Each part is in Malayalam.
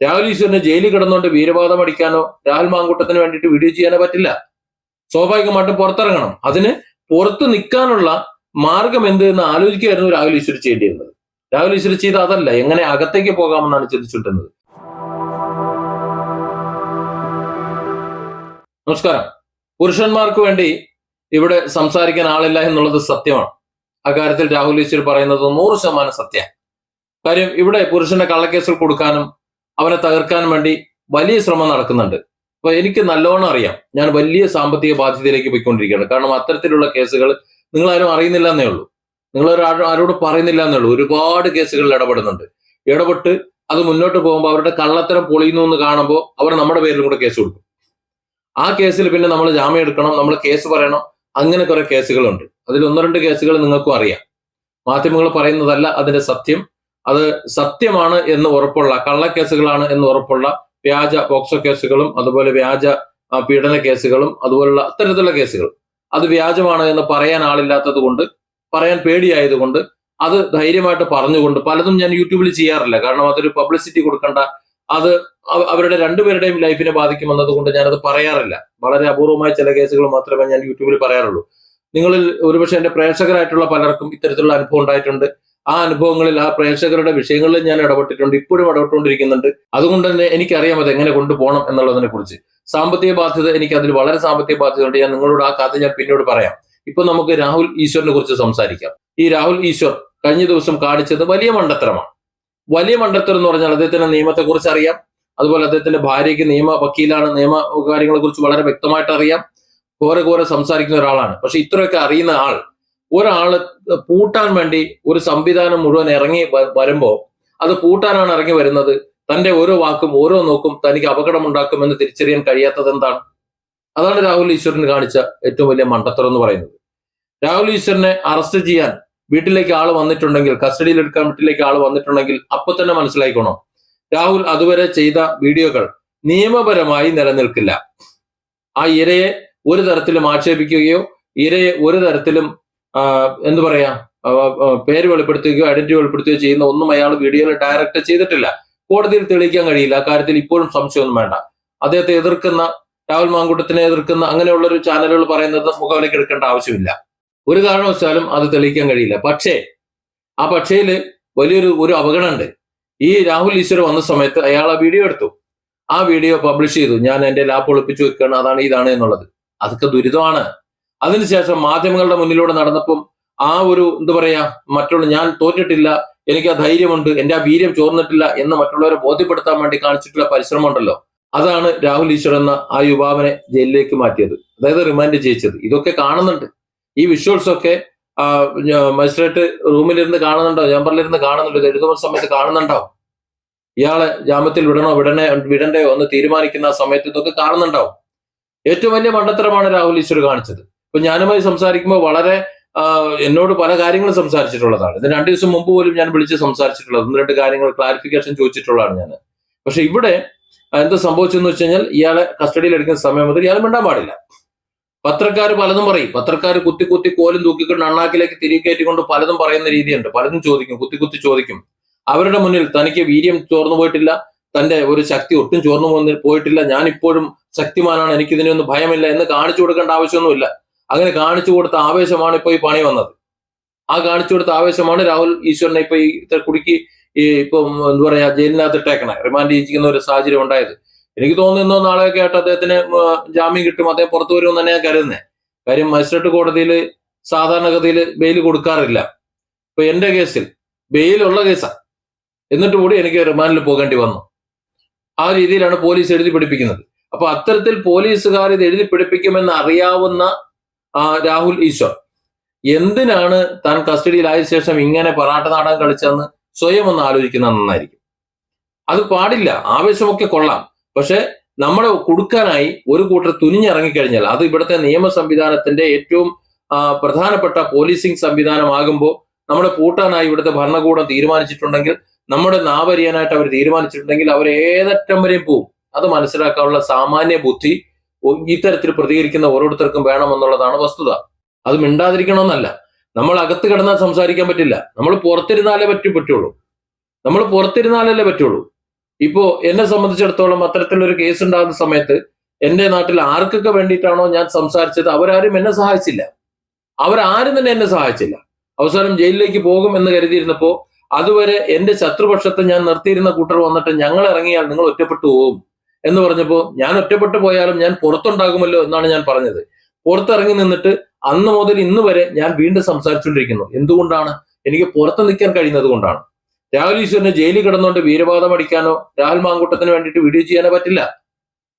രാഹുൽ ഈശ്വറിന് ജയിലിൽ കിടന്നുകൊണ്ട് വീരവാദം അടിക്കാനോ രാഹുൽ മാങ്കൂട്ടത്തിന് വേണ്ടിയിട്ട് വീഡിയോ ചെയ്യാനോ പറ്റില്ല. സ്വാഭാവികമായിട്ടും പുറത്തിറങ്ങണം. അതിന് പുറത്ത് നിൽക്കാനുള്ള മാർഗം എന്ത് എന്ന് ആലോചിക്കുകയായിരുന്നു രാഹുൽ ഈശ്വർ ചെയ്യേണ്ടിയിരുന്നത്. രാഹുൽ ഈശ്വർ ചെയ്ത അതല്ല എങ്ങനെ അകത്തേക്ക് പോകാമെന്നാണ് ചിന്തിച്ചിട്ടുന്നത് നമസ്കാരം. പുരുഷന്മാർക്ക് വേണ്ടി ഇവിടെ സംസാരിക്കാൻ ആളില്ല എന്നുള്ളത് സത്യമാണ്. അക്കാര്യത്തിൽ രാഹുൽ ഈശ്വർ പറയുന്നത് നൂറ് ശതമാനം സത്യം കാര്യം ഇവിടെ പുരുഷന്റെ കള്ളക്കേസിൽ കൊടുക്കാനും അവനെ തകർക്കാൻ വേണ്ടി വലിയ ശ്രമം നടക്കുന്നുണ്ട്. അപ്പൊ എനിക്ക് നല്ലോണം അറിയാം. ഞാൻ വലിയ സാമ്പത്തിക ബാധ്യതയിലേക്ക് പോയിക്കൊണ്ടിരിക്കുകയാണ്. കാരണം അത്തരത്തിലുള്ള കേസുകൾ നിങ്ങൾ ആരും അറിയുന്നില്ല എന്നേ ഉള്ളൂ. നിങ്ങൾ ആരും ആരോട് പറയുന്നില്ല എന്നേ ഉള്ളൂ. ഒരുപാട് കേസുകളിൽ ഇടപെടുന്നുണ്ട്. ഇടപെട്ട് അത് മുന്നോട്ട് പോകുമ്പോൾ അവരുടെ കള്ളത്തരം പൊളിയുന്നു എന്ന് കാണുമ്പോൾ അവർ നമ്മുടെ പേരിലും കൂടെ കേസ് കൊടുക്കും. ആ കേസിൽ പിന്നെ നമ്മൾ ജാമ്യം എടുക്കണം നമ്മൾ കേസ് പറയണം. അങ്ങനെ കുറെ കേസുകളുണ്ട്. അതിൽ ഒന്നോ രണ്ട് കേസുകൾ നിങ്ങൾക്കും അറിയാം. മാധ്യമങ്ങൾ പറയുന്നതല്ല അതിന്റെ സത്യം. അത് സത്യമാണ് എന്ന് ഉറപ്പുള്ള കള്ളക്കേസുകളാണ് എന്ന് ഉറപ്പുള്ള വ്യാജ പോക്സോ കേസുകളും അതുപോലെ വ്യാജ പീഡന കേസുകളും അതുപോലുള്ള അത്തരത്തിലുള്ള കേസുകൾ. അത് വ്യാജമാണ് എന്ന് പറയാൻ ആളില്ലാത്തത് കൊണ്ട് പറയാൻ പേടിയായതുകൊണ്ട് അത് ധൈര്യമായിട്ട് പറഞ്ഞുകൊണ്ട് പലതും ഞാൻ യൂട്യൂബിൽ ചെയ്യാറില്ല. കാരണം അതൊരു പബ്ലിസിറ്റി കൊടുക്കേണ്ട. അത് അവരുടെ രണ്ടുപേരുടെയും ലൈഫിനെ ബാധിക്കുമെന്നത് കൊണ്ട് ഞാനത് പറയാറില്ല. വളരെ അപൂർവമായ ചില കേസുകൾ മാത്രമേ ഞാൻ യൂട്യൂബിൽ പറയാറുള്ളൂ. നിങ്ങളിൽ ഒരുപക്ഷെ എന്റെ പ്രേക്ഷകരായിട്ടുള്ള പലർക്കും ഇത്തരത്തിലുള്ള അനുഭവം ഉണ്ടായിട്ടുണ്ട്. ആ അനുഭവങ്ങളിൽ ആ പ്രേക്ഷകരുടെ വിഷയങ്ങളിൽ ഞാൻ ഇടപെട്ടിട്ടുണ്ട് ഇപ്പോഴും ഇടപെട്ടുകൊണ്ടിരിക്കുന്നുണ്ട്. അതുകൊണ്ട് തന്നെ എനിക്കറിയാം അത് എങ്ങനെ കൊണ്ടുപോകണം എന്നുള്ളതിനെ കുറിച്ച്. സാമ്പത്തിക ബാധ്യത എനിക്ക് അതിൽ വളരെ സാമ്പത്തിക ബാധ്യത ഉണ്ട്. ഞാൻ നിങ്ങളോട് ആ കഥ ഞാൻ പിന്നീട് പറയാം. ഇപ്പൊ നമുക്ക് രാഹുൽ ഈശ്വറിനെ കുറിച്ച് സംസാരിക്കാം. ഈ രാഹുൽ ഈശ്വർ കഴിഞ്ഞ ദിവസം കാണിച്ചത് വലിയ മണ്ടത്തരമാണ്. വലിയ മണ്ടത്തരം എന്ന് പറഞ്ഞാൽ അദ്ദേഹത്തിന്റെ നിയമത്തെ കുറിച്ച് അറിയാം. അതുപോലെ അദ്ദേഹത്തിന്റെ ഭാര്യയ്ക്ക് നിയമ വക്കീലാണ് നിയമ കാര്യങ്ങളെ കുറിച്ച് വളരെ വ്യക്തമായിട്ട് അറിയാം. കോരെ കോരെ സംസാരിക്കുന്ന ഒരാളാണ്. പക്ഷെ ഇത്രയൊക്കെ അറിയുന്ന ആൾ ഒരാൾ പൂട്ടാൻ വേണ്ടി ഒരു സംവിധാനം മുഴുവൻ ഇറങ്ങി വരുമ്പോൾ വരുമ്പോ അത് പൂട്ടാനാണ് ഇറങ്ങി വരുന്നത്. തന്റെ ഓരോ വാക്കും ഓരോ നോക്കും തനിക്ക് അപകടമുണ്ടാക്കുമെന്ന് തിരിച്ചറിയാൻ കഴിയാത്തത് എന്താണ്? അതാണ് രാഹുൽ ഈശ്വരന് കാണിച്ച ഏറ്റവും വലിയ മണ്ടത്തരം എന്ന് പറയുന്നത്. രാഹുൽ ഈശ്വരനെ അറസ്റ്റ് ചെയ്യാൻ വീട്ടിലേക്ക് ആൾ വന്നിട്ടുണ്ടെങ്കിൽ കസ്റ്റഡിയിൽ എടുക്കാൻ വീട്ടിലേക്ക് ആൾ വന്നിട്ടുണ്ടെങ്കിൽ അപ്പൊ തന്നെ മനസ്സിലായിക്കോണം? രാഹുൽ അതുവരെ ചെയ്ത വീഡിയോകൾ നിയമപരമായി നിലനിൽക്കില്ല. ആ ഇരയെ ഒരു തരത്തിലും ആക്ഷേപിക്കുകയോ ഇരയെ ഒരു തരത്തിലും എന്തു പറയാ? പേര് വെളിപ്പെടുത്തുകയോ ഐഡന്റിറ്റി വെളിപ്പെടുത്തുകയോ ചെയ്യുന്ന ഒന്നും അയാൾ വീഡിയോയിൽ ഡയറക്റ്റ് ചെയ്തിട്ടില്ല. കോടതിയിൽ തെളിയിക്കാൻ കഴിയില്ല. അക്കാര്യത്തിൽ ഇപ്പോഴും സംശയമൊന്നും വേണ്ട. അദ്ദേഹത്തെ എതിർക്കുന്ന രാഹുൽ മാങ്കൂട്ടത്തിനെ എതിർക്കുന്ന അങ്ങനെയുള്ള ഒരു ചാനലുകൾ പറയുന്നത് മുഖവിലേക്ക് എടുക്കേണ്ട ആവശ്യമില്ല. ഒരു കാരണവശാലും അത് തെളിയിക്കാൻ കഴിയില്ല. പക്ഷേ ആ പക്ഷേയിൽ വലിയൊരു ഒരു അപകടമുണ്ട് ഈ രാഹുൽ ഈശ്വർ വന്ന സമയത്ത് അയാൾ ആ വീഡിയോ എടുത്തു. ആ വീഡിയോ പബ്ലിഷ് ചെയ്തു. ഞാൻ എന്റെ ലാപ്പ് ഒളിപ്പിച്ചു വെക്കുകയാണ്. അതാണ് ഇതാണ് എന്നുള്ളത്. അതൊക്കെ ദുരിതമാണ്. അതിനുശേഷം മാധ്യമങ്ങളുടെ മുന്നിലൂടെ നടന്നപ്പം ആ ഒരു എന്താ പറയാ മറ്റുള്ള ഞാൻ തോറ്റിട്ടില്ല എനിക്ക് ആ ധൈര്യമുണ്ട് എന്റെ ആ വീര്യം ചോർന്നിട്ടില്ല എന്ന് മറ്റുള്ളവരെ ബോധ്യപ്പെടുത്താൻ വേണ്ടി കാണിച്ചിട്ടുള്ള പരിശ്രമം ഉണ്ടല്ലോ. അതാണ് രാഹുൽ ഈശ്വർ എന്ന ആ യുവാവിനെ ജയിലിലേക്ക് മാറ്റിയത്. അതായത് റിമാൻഡ് ചെയ്യിച്ചത്. ഇതൊക്കെ കാണുന്നുണ്ട്. ഈ വിഷ്വൽസ് ഒക്കെ മജിസ്ട്രേറ്റ് റൂമിലിരുന്ന് കാണുന്നുണ്ടോ ചേമ്പറിലിരുന്ന് കാണുന്നുണ്ടോ. ഇത് എഴുതുന്ന സമയത്ത് കാണുന്നുണ്ടോ ഇയാളെ ജാമ്യത്തിൽ വിടണോ വിടണേ വിടണ്ടയോ എന്ന് തീരുമാനിക്കുന്ന സമയത്ത് ഇതൊക്കെ കാണുന്നുണ്ടാവും. ഏറ്റവും വലിയ മണ്ടത്തരമാണ് രാഹുൽ ഈശ്വർ കാണിച്ചത്. ഇപ്പൊ ഞാനുമായി സംസാരിക്കുമ്പോൾ വളരെ എന്നോട് പല കാര്യങ്ങളും സംസാരിച്ചിട്ടുള്ളതാണ്. ഇതിന് രണ്ടു ദിവസം മുമ്പ് പോലും ഞാൻ വിളിച്ച് സംസാരിച്ചിട്ടുള്ളത്. ഒന്ന് രണ്ട് കാര്യങ്ങൾ ക്ലാരിഫിക്കേഷൻ ചോദിച്ചിട്ടുള്ളതാണ് ഞാൻ. പക്ഷെ ഇവിടെ എന്താ സംഭവിച്ചെന്ന് വെച്ച് കഴിഞ്ഞാൽ ഇയാളെ കസ്റ്റഡിയിൽ എടുക്കുന്ന സമയം മുതൽ ഇയാൾ മിണ്ടാൻ പാടില്ല. പത്രക്കാർ പലതും പറയും. പത്രക്കാർ കുത്തി കുത്തി കോലും തൂക്കിക്കൊണ്ട് അണ്ണാക്കിലേക്ക് തിരികെ കയറ്റിക്കൊണ്ട് പലതും പറയുന്ന രീതിയുണ്ട്. പലതും ചോദിക്കും. കുത്തി കുത്തി ചോദിക്കും. അവരുടെ മുന്നിൽ തനിക്ക് വീര്യം ചോർന്നു പോയിട്ടില്ല. തന്റെ ഒരു ശക്തി ഒട്ടും ചോർന്നു പോയിട്ടില്ല. ഞാൻ ഇപ്പോഴും ശക്തിമാനാണ്. എനിക്കിതിനൊന്നും ഭയമില്ല എന്ന് കാണിച്ചു കൊടുക്കേണ്ട ആവശ്യമൊന്നുമില്ല. അങ്ങനെ കാണിച്ചു കൊടുത്ത ആവേശമാണ് ഇപ്പൊ ഈ പണി വന്നത്. ആ കാണിച്ചു കൊടുത്ത ആവേശമാണ് രാഹുൽ ഈശ്വരനെ ഇപ്പൊ ഈ കുടുക്കി ഈ ഇപ്പൊ എന്താ പറയാ ജയിലിനകത്ത് ഇട്ടേക്കണേ. റിമാൻഡ് ചെയ്യിക്കുന്ന ഒരു സാഹചര്യം ഉണ്ടായത്. എനിക്ക് തോന്നുന്നു നാളെയൊക്കെ ആയിട്ട് അദ്ദേഹത്തിന് ജാമ്യം കിട്ടും. അദ്ദേഹം പുറത്തു വരുമെന്ന് തന്നെ ഞാൻ കരുതുന്നത് കാര്യം മജിസ്ട്രേറ്റ് കോടതിയിൽ സാധാരണഗതിയിൽ ബെയിൽ കൊടുക്കാറില്ല. ഇപ്പൊ എന്റെ കേസിൽ ബെയിലുള്ള കേസാ. എന്നിട്ട് കൂടി എനിക്ക് റിമാൻഡിൽ പോകേണ്ടി വന്നു. ആ രീതിയിലാണ് പോലീസ് എഴുതി പിടിപ്പിക്കുന്നത്. അപ്പൊ അത്തരത്തിൽ പോലീസുകാർ ഇത് എഴുതി പിടിപ്പിക്കുമെന്ന് അറിയാവുന്ന രാഹുൽ ഈശ്വർ. എന്തിനാണ് താൻ കസ്റ്റഡിയിലായ ശേഷം ഇങ്ങനെ പറാട്ട നാടകം കളിച്ചതെന്ന് സ്വയം ഒന്ന് ആലോചിക്കുന്നത് നന്നായിരിക്കും. അത് പാടില്ല. ആവേശമൊക്കെ കൊള്ളാം. പക്ഷെ നമ്മളെ കൊടുക്കാനായി ഒരു കൂട്ടർ തുനിഞ്ഞിറങ്ങിക്കഴിഞ്ഞാൽ അത് ഇവിടുത്തെ നിയമ സംവിധാനത്തിന്റെ ഏറ്റവും പ്രധാനപ്പെട്ട പോലീസിംഗ് സംവിധാനമാകുമ്പോൾ നമ്മളെ പൂട്ടാനായി ഇവിടുത്തെ ഭരണകൂടം തീരുമാനിച്ചിട്ടുണ്ടെങ്കിൽ നമ്മുടെ നാവരിയാനായിട്ട് അവർ തീരുമാനിച്ചിട്ടുണ്ടെങ്കിൽ അവർ ഏതറ്റം വരെയും പോവും. അത് മനസ്സിലാക്കാനുള്ള സാമാന്യ ബുദ്ധി ഇത്തരത്തിൽ പ്രതികരിക്കുന്ന ഓരോരുത്തർക്കും വേണമെന്നുള്ളതാണ് വസ്തുത. അത് മിണ്ടാതിരിക്കണമെന്നല്ല. നമ്മൾ അകത്ത് കിടന്നാൽ സംസാരിക്കാൻ പറ്റില്ല. നമ്മൾ പുറത്തിരുന്നാലേ പറ്റി പറ്റുള്ളൂ. നമ്മൾ പുറത്തിരുന്നാലല്ലേ പറ്റുള്ളൂ. ഇപ്പോ എന്നെ സംബന്ധിച്ചിടത്തോളം അത്തരത്തിലൊരു കേസ് ഉണ്ടാകുന്ന സമയത്ത് എന്റെ നാട്ടിൽ ആർക്കൊക്കെ വേണ്ടിയിട്ടാണോ ഞാൻ സംസാരിച്ചത്? അവരാരും എന്നെ സഹായിച്ചില്ല. അവരാരും തന്നെ എന്നെ സഹായിച്ചില്ല. അവസാനം ജയിലിലേക്ക് പോകും എന്ന് കരുതിയിരുന്നപ്പോ അതുവരെ എന്റെ ശത്രുപക്ഷത്തെ ഞാൻ നിർത്തിയിരുന്ന കൂട്ടർ വന്നിട്ട് ഞങ്ങൾ ഇറങ്ങിയാൽ നിങ്ങൾ ഒറ്റപ്പെട്ടു പോകും എന്ന് പറഞ്ഞപ്പോ ഞാൻ ഒറ്റപ്പെട്ടു പോയാലും ഞാൻ പുറത്തുണ്ടാകുമല്ലോ എന്നാണ് ഞാൻ പറഞ്ഞത്. പുറത്തിറങ്ങി നിന്നിട്ട് അന്ന് മുതൽ ഇന്ന് വരെ ഞാൻ വീണ്ടും സംസാരിച്ചുകൊണ്ടിരിക്കുന്നു. എന്തുകൊണ്ടാണ്? എനിക്ക് പുറത്ത് നിൽക്കാൻ കഴിയുന്നത് കൊണ്ടാണ്. രാഹുൽ ഈശ്വരന് ജയിലിൽ കിടന്നുകൊണ്ട് വീരവാദം അടിക്കാനോ രാഹുൽ മാങ്കൂട്ടത്തിന് വേണ്ടിട്ട് വീഡിയോ ചെയ്യാനോ പറ്റില്ല.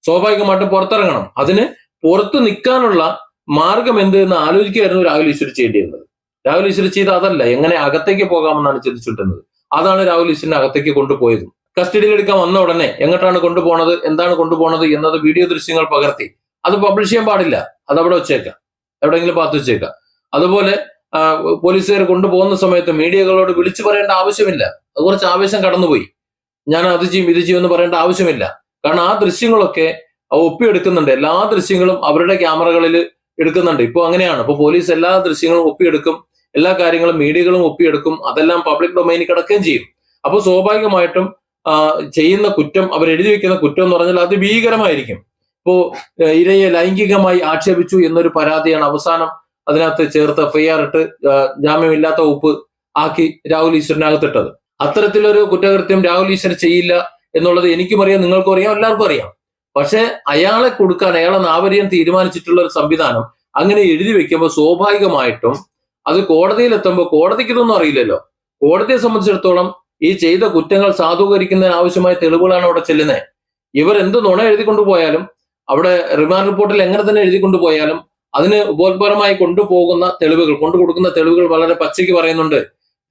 സ്വാഭാവികമായിട്ടും പുറത്തിറങ്ങണം. അതിന് പുറത്ത് നിൽക്കാനുള്ള മാർഗം എന്ത് എന്ന് ആലോചിക്കുകയായിരുന്നു രാഹുൽ ഈശ്വർ ചെയ്യേണ്ടിയിരുന്നത്. രാഹുൽ ഈശ്വർ ചെയ്ത് അതല്ല എങ്ങനെ അകത്തേക്ക് പോകാമെന്നാണ് ചിന്തിച്ചിട്ടുന്നത് അതാണ് രാഹുൽ ഈശ്വരനെ അകത്തേക്ക് കൊണ്ടുപോയതും. കസ്റ്റഡിയിൽ എടുക്കാൻ വന്ന ഉടനെ എങ്ങോട്ടാണ് കൊണ്ടുപോണത് എന്താണ് കൊണ്ടുപോണത് എന്നത് വീഡിയോ ദൃശ്യങ്ങൾ പകർത്തി. അത് പബ്ലിഷ് ചെയ്യാൻ പാടില്ല. അത് അവിടെ വെച്ചേക്കാം. എവിടെയെങ്കിലും പാത്ത് വെച്ചേക്കാം. അതുപോലെ പോലീസുകാർ കൊണ്ടുപോകുന്ന സമയത്ത് മീഡിയകളോട് വിളിച്ചു പറയേണ്ട ആവശ്യമില്ല. അത് കുറച്ച് ആവേശം കടന്നുപോയി. ഞാൻ അത് ചെയ്യും ഇത് ചെയ്യും എന്ന് പറയേണ്ട ആവശ്യമില്ല. കാരണം ആ ദൃശ്യങ്ങളൊക്കെ ഒപ്പിയെടുക്കുന്നുണ്ട്. എല്ലാ ദൃശ്യങ്ങളും അവരുടെ ക്യാമറകളിൽ എടുക്കുന്നുണ്ട്. ഇപ്പോൾ അങ്ങനെയാണ്. ഇപ്പോൾ പോലീസ് എല്ലാ ദൃശ്യങ്ങളും ഒപ്പിയെടുക്കും. എല്ലാ കാര്യങ്ങളും മീഡിയകളും ഒപ്പിയെടുക്കും. അതെല്ലാം പബ്ലിക് ഡൊമൈനിൽ കിടക്കുകയും ചെയ്യും. അപ്പോൾ സ്വാഭാവികമായിട്ടും ചെയ്യുന്ന കുറ്റം അവർ എഴുതി വെക്കുന്ന കുറ്റം എന്ന് പറഞ്ഞാൽ അത് ഭീകരമായിരിക്കും. ഇപ്പോ ഇരയെ ലൈംഗികമായി ആക്ഷേപിച്ചു എന്നൊരു പരാതിയാണ് അവസാനം അതിനകത്ത് ചേർത്ത് എഫ്ഐആർ ഇട്ട് ജാമ്യമില്ലാത്ത ഉപ്പ് ആക്കി രാഹുൽ ഈശ്വരനകത്തിട്ടത്. അത്തരത്തിലൊരു കുറ്റകൃത്യം രാഹുൽ ഈശ്വർ ചെയ്യില്ല എന്നുള്ളത് എനിക്കും അറിയാം നിങ്ങൾക്കും അറിയാം എല്ലാവർക്കും അറിയാം. പക്ഷെ അയാളെ കൊടുക്കാൻ അയാളെ നാവരിയാൻ തീരുമാനിച്ചിട്ടുള്ള ഒരു സംവിധാനം അങ്ങനെ എഴുതി വെക്കുമ്പോൾ സ്വാഭാവികമായിട്ടും അത് കോടതിയിൽ എത്തുമ്പോൾ കോടതിക്ക് ഇതൊന്നും അറിയില്ലല്ലോ. കോടതിയെ സംബന്ധിച്ചിടത്തോളം ഈ ചെയ്ത കുറ്റങ്ങൾ സാധൂകരിക്കുന്നതിന് ആവശ്യമായ തെളിവുകളാണ് അവിടെ ചെല്ലുന്നത്. ഇവർ എന്ത് നുണ എഴുതി കൊണ്ടുപോയാലും അവിടെ റിമാൻഡ് റിപ്പോർട്ടിൽ എങ്ങനെ തന്നെ എഴുതി കൊണ്ടുപോയാലും അതിന് ഉപോത്പരമായി കൊണ്ടുപോകുന്ന തെളിവുകൾ കൊണ്ടു കൊടുക്കുന്ന തെളിവുകൾ വളരെ പച്ചയ്ക്ക് പറയുന്നുണ്ട്.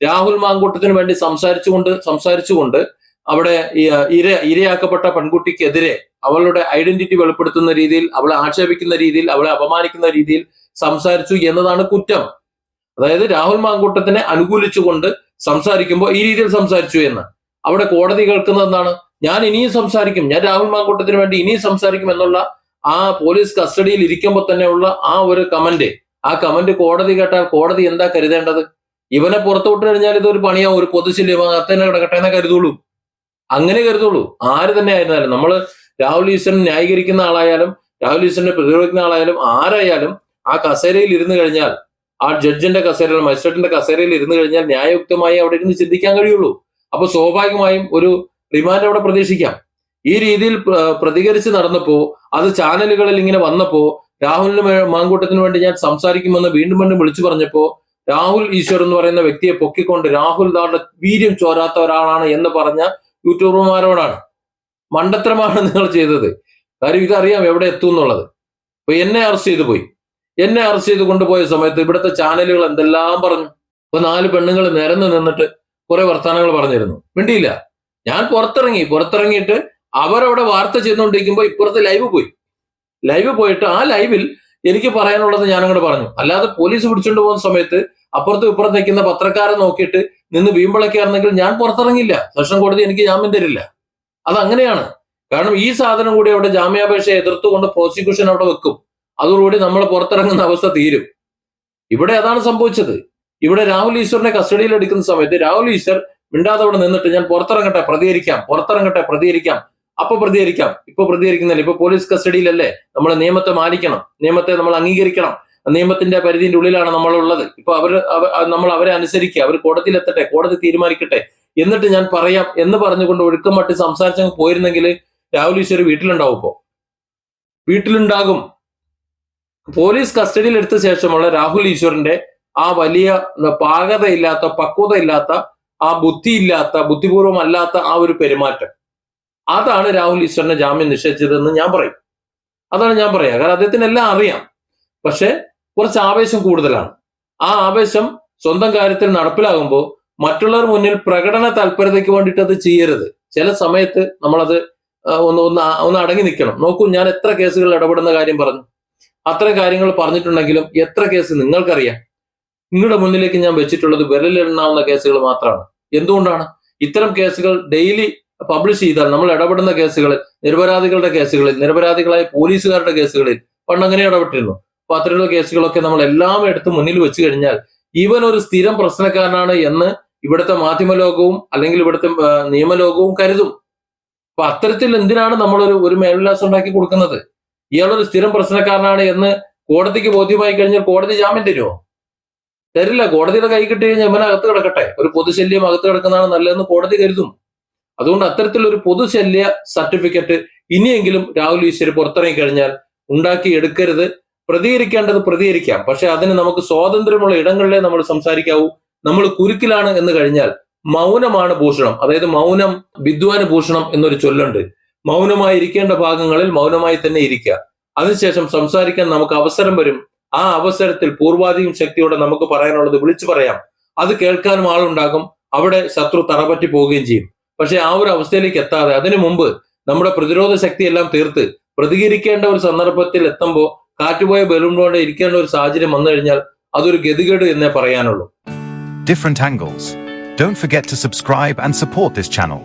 രാഹുൽ മാങ്കൂട്ടത്തിന് വേണ്ടി സംസാരിച്ചുകൊണ്ട് സംസാരിച്ചുകൊണ്ട് അവിടെ ഇര ഇരയാക്കപ്പെട്ട പെൺകുട്ടിക്കെതിരെ അവളുടെ ഐഡന്റിറ്റി വെളിപ്പെടുത്തുന്ന രീതിയിൽ അവളെ ആക്ഷേപിക്കുന്ന രീതിയിൽ അവളെ അപമാനിക്കുന്ന രീതിയിൽ സംസാരിച്ചു എന്നതാണ് കുറ്റം. അതായത് രാഹുൽ മാങ്കൂട്ടത്തിനെ അനുകൂലിച്ചുകൊണ്ട് സംസാരിക്കുമ്പോൾ ഈ രീതിയിൽ സംസാരിച്ചു എന്ന്. അവിടെ കോടതി കേൾക്കുന്നത് എന്താണ്? ഞാൻ ഇനിയും സംസാരിക്കും. ഞാൻ രാഹുൽ മാങ്കൂട്ടത്തിന് വേണ്ടി ഇനിയും സംസാരിക്കും എന്നുള്ള ആ പോലീസ് കസ്റ്റഡിയിൽ ഇരിക്കുമ്പോൾ തന്നെയുള്ള ആ ഒരു കമന്റ് ആ കമന്റ് കോടതി കേട്ടാൽ കോടതി എന്താ കരുതേണ്ടത്? ഇവനെ പുറത്തു വിട്ടു കഴിഞ്ഞാൽ ഇതൊരു പണിയാവും. ഒരു പൊതുശല്യമാ അത്തന്നെ കിടക്കട്ടെ എന്നേ കരുതുള്ളൂ. അങ്ങനെ കരുതുള്ളൂ. ആര് തന്നെ ആയിരുന്നാലും നമ്മൾ രാഹുൽ ഈശ്വരൻ ന്യായീകരിക്കുന്ന ആളായാലും രാഹുൽ ഈശ്വരനെ പ്രതിരോധിക്കുന്ന ആളായാലും ആരായാലും ആ കസേരയിൽ ഇരുന്ന് കഴിഞ്ഞാൽ ആ ജഡ്ജിന്റെ കസേരയിൽ മജിസ്ട്രേറ്റിന്റെ കസേരയിൽ ഇരുന്ന് കഴിഞ്ഞാൽ ന്യായയുക്തമായി അവിടെ ഇരുന്ന് ചിന്തിക്കാൻ കഴിയുള്ളൂ. അപ്പൊ സ്വാഭാവികമായും ഒരു റിമാൻഡ് അവിടെ പ്രതീക്ഷിക്കാം. ഈ രീതിയിൽ പ്ര- പ്രതികരിച്ച് നടന്നപ്പോ അത് ചാനലുകളിൽ ഇങ്ങനെ വന്നപ്പോ രാഹുലിന് മാങ്കൂട്ടത്തിന് വേണ്ടി ഞാൻ സംസാരിക്കുമെന്ന് വീണ്ടും വീണ്ടും വിളിച്ചു പറഞ്ഞപ്പോ രാഹുൽ ഈശ്വർ എന്ന് പറയുന്ന വ്യക്തിയെ പൊക്കിക്കൊണ്ട് രാഹുൽ താളുടെ വീര്യം ചോരാത്ത ഒരാളാണ് എന്ന് പറഞ്ഞ യൂട്യൂബർമാരോടാണ്. മണ്ടത്തരമാണ് നിങ്ങൾ ചെയ്തത്. കാര്യം ഇതറിയാം എവിടെ എത്തും എന്നുള്ളത്. അപ്പൊ എന്നെ അറസ്റ്റ് ചെയ്തു പോയി. എന്നെ അറസ്റ്റ് ചെയ്ത് കൊണ്ടുപോയ സമയത്ത് ഇവിടുത്തെ ചാനലുകൾ എന്തെല്ലാം പറഞ്ഞു? ഇപ്പൊ നാല് പെണ്ണുങ്ങൾ നിരന്ന് നിന്നിട്ട് കുറെ വർത്തമാനങ്ങൾ പറഞ്ഞിരുന്നു. മിണ്ടിയില്ല. ഞാൻ പുറത്തിറങ്ങി. പുറത്തിറങ്ങിയിട്ട് അവരവിടെ വാർത്ത ചെയ്തുകൊണ്ടിരിക്കുമ്പോൾ ഇപ്പുറത്ത് ലൈവ് പോയി. ലൈവ് പോയിട്ട് ആ ലൈവിൽ എനിക്ക് പറയാനുള്ളത് ഞാൻ അങ്ങോട്ട് പറഞ്ഞു. അല്ലാതെ പോലീസ് പിടിച്ചുകൊണ്ട് പോകുന്ന സമയത്ത് അപ്പുറത്ത് ഇപ്പുറത്ത് നിൽക്കുന്ന പത്രക്കാരെ നോക്കിയിട്ട് നിന്ന് വീമ്പിളക്കായിരുന്നെങ്കിൽ ഞാൻ പുറത്തിറങ്ങില്ല സെഷൻ കോടതി എനിക്ക് ജാമ്യം തരില്ല. അത് അങ്ങനെയാണ് കാരണം ഈ സാധനം കൂടി അവിടെ ജാമ്യാപേക്ഷ എതിർത്തുകൊണ്ട് പ്രോസിക്യൂഷൻ അവിടെ വെക്കും. അതോടുകൂടി നമ്മൾ പുറത്തിറങ്ങുന്ന അവസ്ഥ തീരും. ഇവിടെ അതാണ് സംഭവിച്ചത്. ഇവിടെ രാഹുൽ ഈശ്വറിനെ കസ്റ്റഡിയിൽ എടുക്കുന്ന സമയത്ത് രാഹുൽ ഈശ്വർ മിണ്ടാതെ അവിടെ നിന്നിട്ട് ഞാൻ പുറത്തിറങ്ങട്ടെ പ്രതികരിക്കാം പുറത്തിറങ്ങട്ടെ പ്രതികരിക്കാം അപ്പൊ പ്രതികരിക്കാം ഇപ്പൊ പ്രതികരിക്കുന്നില്ല. ഇപ്പൊ പോലീസ് കസ്റ്റഡിയിലല്ലേ നമ്മൾ നിയമത്തെ മാനിക്കണം നിയമത്തെ നമ്മൾ അംഗീകരിക്കണം. നിയമത്തിന്റെ പരിധിന്റെ ഉള്ളിലാണ് നമ്മളുള്ളത്. ഇപ്പൊ അവർ നമ്മൾ അവരെ അനുസരിക്കുക അവർ കോടതിയിൽ എത്തട്ടെ കോടതി തീരുമാനിക്കട്ടെ എന്നിട്ട് ഞാൻ പറയാം എന്ന് പറഞ്ഞുകൊണ്ട് ഒഴുക്കം മട്ടി സംസാരിച്ചങ്ങ് പോയിരുന്നെങ്കിൽ രാഹുൽ ഈശ്വർ വീട്ടിലുണ്ടാവും ഇപ്പോ. വീട്ടിലുണ്ടാകും. പോലീസ് കസ്റ്റഡിയിൽ എടുത്ത ശേഷമുള്ള രാഹുൽ ഈശ്വറിന്റെ ആ വലിയ പാകതയില്ലാത്ത പക്വതയില്ലാത്ത ആ ബുദ്ധിയില്ലാത്ത ബുദ്ധിപൂർവമല്ലാത്ത ആ ഒരു പെരുമാറ്റം. അതാണ് രാഹുൽ ഈശ്വറിന്റെ ജാമ്യം നിഷേധിച്ചതെന്ന് ഞാൻ പറയും. അതാണ് ഞാൻ പറയാ. കാരണം അദ്ദേഹത്തിന് എല്ലാം അറിയാം. പക്ഷെ കുറച്ച് ആവേശം കൂടുതലാണ്. ആ ആവേശം സ്വന്തം കാര്യത്തിൽ നടപ്പിലാകുമ്പോൾ മറ്റുള്ളവർ മുന്നിൽ പ്രകടന താല്പര്യതയ്ക്ക് വേണ്ടിയിട്ട് അത് ചെയ്യരുത്. ചില സമയത്ത് നമ്മളത് ഒന്ന് ഒന്ന് ഒന്ന് അടങ്ങി നിൽക്കണം. നോക്കൂ ഞാൻ എത്ര കേസുകളിൽ ഇടപെടുന്ന കാര്യം പറഞ്ഞു. അത്ര കാര്യങ്ങൾ പറഞ്ഞിട്ടുണ്ടെങ്കിലും എത്ര കേസ് നിങ്ങൾക്കറിയാം? നിങ്ങളുടെ മുന്നിലേക്ക് ഞാൻ വെച്ചിട്ടുള്ളത് വിരലിലെണ്ണാവുന്ന കേസുകൾ മാത്രമാണ്. എന്തുകൊണ്ടാണ്? ഇത്തരം കേസുകൾ ഡെയിലി പബ്ലിഷ് ചെയ്താൽ നമ്മൾ ഇടപെടുന്ന കേസുകളിൽ നിരപരാധികളുടെ കേസുകളിൽ നിരപരാധികളായ പോലീസുകാരുടെ കേസുകളിൽ പണ്ട് അങ്ങനെ ഇടപെട്ടിരുന്നു. അപ്പൊ അത്തരമുള്ള കേസുകളൊക്കെ നമ്മൾ എല്ലാം എടുത്ത് മുന്നിൽ വെച്ച് കഴിഞ്ഞാൽ ഇവൻ ഒരു സ്ഥിരം പ്രശ്നക്കാരനാണ് എന്ന് ഇവിടുത്തെ മാധ്യമലോകവും അല്ലെങ്കിൽ ഇവിടുത്തെ നിയമലോകവും കരുതും. അപ്പൊ അത്തരത്തിൽ എന്തിനാണ് നമ്മളൊരു ഒരു മേൽവിലാസം ഉണ്ടാക്കി കൊടുക്കുന്നത്? ഇയാളൊരു സ്ഥിരം പ്രശ്നക്കാരനാണ് എന്ന് കോടതിക്ക് ബോധ്യമായി കഴിഞ്ഞാൽ കോടതി ജാമ്യം തരുമോ തരില്ല. കോടതിയുടെ കൈ കിട്ടി കഴിഞ്ഞാൽ ഇവനെ അകത്ത് കിടക്കട്ടെ. ഒരു പൊതുശല്യം അകത്ത് കിടക്കുന്നതാണ് നല്ലതെന്ന് കോടതി കരുതും. അതുകൊണ്ട് അത്തരത്തിലൊരു പൊതുശല്യ സർട്ടിഫിക്കറ്റ് ഇനിയെങ്കിലും രാഹുൽ ഈശ്വർ പുറത്തിറങ്ങി കഴിഞ്ഞാൽ ഉണ്ടാക്കി എടുക്കരുത് പ്രതികരിക്കേണ്ടത് പ്രതികരിക്കാം. പക്ഷെ അതിന് നമുക്ക് സ്വാതന്ത്ര്യമുള്ള ഇടങ്ങളിലേ നമ്മൾ സംസാരിക്കാവൂ. നമ്മൾ കുരുക്കിലാണ് എന്ന് കഴിഞ്ഞാൽ മൗനമാണ് ഭൂഷണം. അതായത് മൗനം വിദ്വാന് ഭൂഷണം എന്നൊരു ചൊല്ലുണ്ട്. മൗനമായി ഇരിക്കേണ്ട ഭാഗങ്ങളിൽ മൗനമായി തന്നെ ഇരിക്കുക. അതിനുശേഷം സംസാരിക്കാൻ നമുക്ക് അവസരം വരും. ആ അവസരത്തിൽ പൂർവാധികം ശക്തിയോടെ നമുക്ക് പറയാനുള്ളത് വിളിച്ചു പറയാം. അത് കേൾക്കാനും ആളുണ്ടാകും. അവിടെ ശത്രു തറപറ്റി പോവുകയും ചെയ്യും. പക്ഷെ ആ ഒരു അവസ്ഥയിലേക്ക് എത്താതെ അതിനു മുമ്പ് നമ്മുടെ പ്രതിരോധ ശക്തിയെല്ലാം തീർത്ത് പ്രതികരിക്കേണ്ട ഒരു സന്ദർഭത്തിൽ എത്തുമ്പോൾ കാറ്റുപോയ ബലൂൺ കൊണ്ട് ഇരിക്കേണ്ട ഒരു സാഹചര്യം വന്നു കഴിഞ്ഞാൽ അതൊരു ഗതികേട് എന്നേ പറയാനുള്ളൂ. Different angles. Don't forget to subscribe and support this channel.